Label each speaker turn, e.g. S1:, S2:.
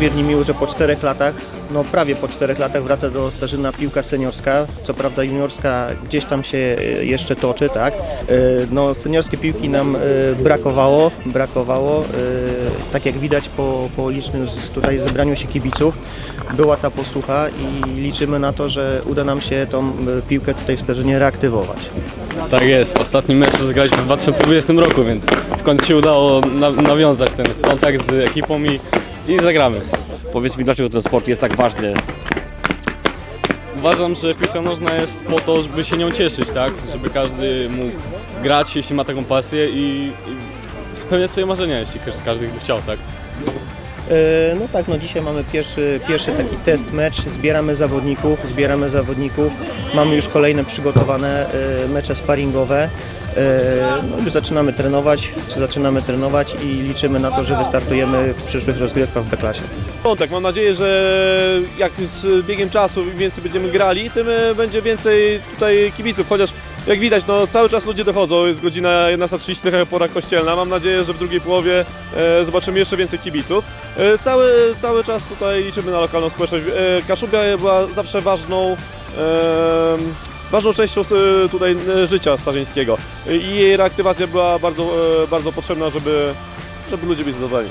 S1: niezmiernie miło, że po czterech latach, no prawie po czterech latach wraca do Starzyna piłka seniorska. Co prawda juniorska gdzieś tam się e, jeszcze toczy, tak. E, No seniorskie piłki nam e, brakowało, brakowało. Tak jak widać po, po licznym tutaj zebraniu się kibiców, była ta posłucha i liczymy na to, że uda nam się tą piłkę tutaj w Starzynie reaktywować.
S2: Tak jest, ostatni mecz zagraliśmy w 2020 roku, więc w końcu się udało na, nawiązać ten kontakt z ekipą i, i zagramy.
S3: Powiedz mi, dlaczego ten sport jest tak ważny?
S2: Uważam, że piłka nożna jest po to, żeby się nią cieszyć, tak? Żeby każdy mógł grać, jeśli ma taką pasję i, i spełniać swoje marzenia, jeśli każdy- każdy by chciał, tak?
S1: E, No tak, no dzisiaj mamy pierwszy, pierwszy taki test mecz, zbieramy zawodników, zbieramy zawodników, mamy już kolejne przygotowane e, mecze sparingowe. E, No już zaczynamy trenować, czy zaczynamy trenować i liczymy na to, że wystartujemy w przyszłych rozgrywkach w B-klasie.
S4: Mam nadzieję, że jak z biegiem czasu im więcej będziemy grali, tym e, będzie więcej tutaj kibiców, chociaż jak widać, no cały czas ludzie dochodzą, jest godzina 11.30, trochę pora kościelna. Mam nadzieję, że w drugiej połowie e, zobaczymy jeszcze więcej kibiców. E, cały, cały czas tutaj liczymy na lokalną społeczność. E, Kaszubia była zawsze ważną, e, ważną częścią e, tutaj e, życia starzyńskiego i jej reaktywacja była bardzo, e, bardzo potrzebna, żeby, żeby ludzie byli zadowoleni.